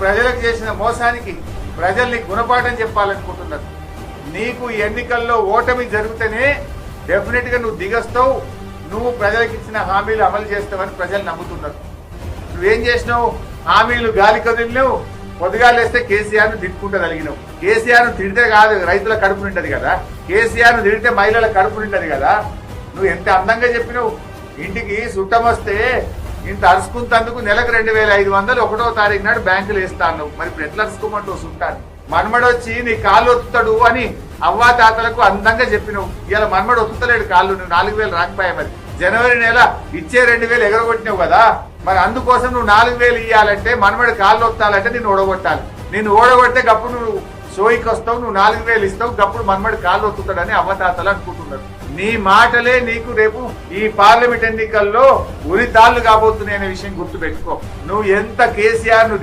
ప్రజలకు చేసిన మోసానికి ప్రజల్ని గుణపాఠం చెప్పాలనుకుంటున్నారు. నీకు ఈ ఎన్నికల్లో ఓటమి జరిగితేనే డెఫినెట్గా నువ్వు దిగస్తావు నువ్వు ప్రజలకు ఇచ్చిన హామీలు అమలు చేస్తావని ప్రజలు నమ్ముతున్నారు. నువ్వేం చేసినావు? హామీలు గాలి కదిలినావు పొద్దుగాలేస్తే కేసీఆర్ను తిట్టుకుంటూ కేసీఆర్ను తిడితే కాదు రైతుల కడుపు నిండదు కదా. కేసీఆర్ను తిడితే మహిళల కడుపు నిండదు కదా. నువ్వు ఎంత అందంగా చెప్పినావు? ఇంటికి సుట్టం వస్తే ఇంత అరుచుకుంటందుకు నెలకు రెండు వేల ఐదు వందలు ఒకటో తారీఖు నాడు బ్యాంకులు వేస్తాను మరి ఇప్పుడు ఎట్లా అరుచుకోమంటావు సుట్టాన్ని మనమడొచ్చి నీ కాళ్ళు ఒత్తుతాడు అని అవ్వాతాతలకు అందంగా చెప్పినావు. ఇలా మనమడు ఒత్తుతలేడు కాళ్ళు నువ్వు నాలుగు వేలు రాకపోయా మరి? జనవరి నెల ఇచ్చే రెండు వేలు ఎగరగొట్టినావు కదా? మరి అందుకోసం నువ్వు నాలుగు వేలు ఇవ్వాలంటే మనమడి కాళ్ళు ఒత్తాలంటే నేను ఓడగొట్టాలి. నేను ఓడగొడితే గప్పుడు నువ్వు సోయికి వస్తావు నువ్వు నాలుగు వేలు ఇస్తావు గప్పుడు మనమడి కాళ్ళు ఒత్తుతాడని అవ్వతాతలు అనుకుంటున్నారు. నీ మాటలే నీకు రేపు ఈ పార్లమెంట్ ఎన్నికల్లో ఉరి కాబోతున్నాయనే విషయం గుర్తు పెట్టుకో నువ్వు ఎంత కేసీఆర్ను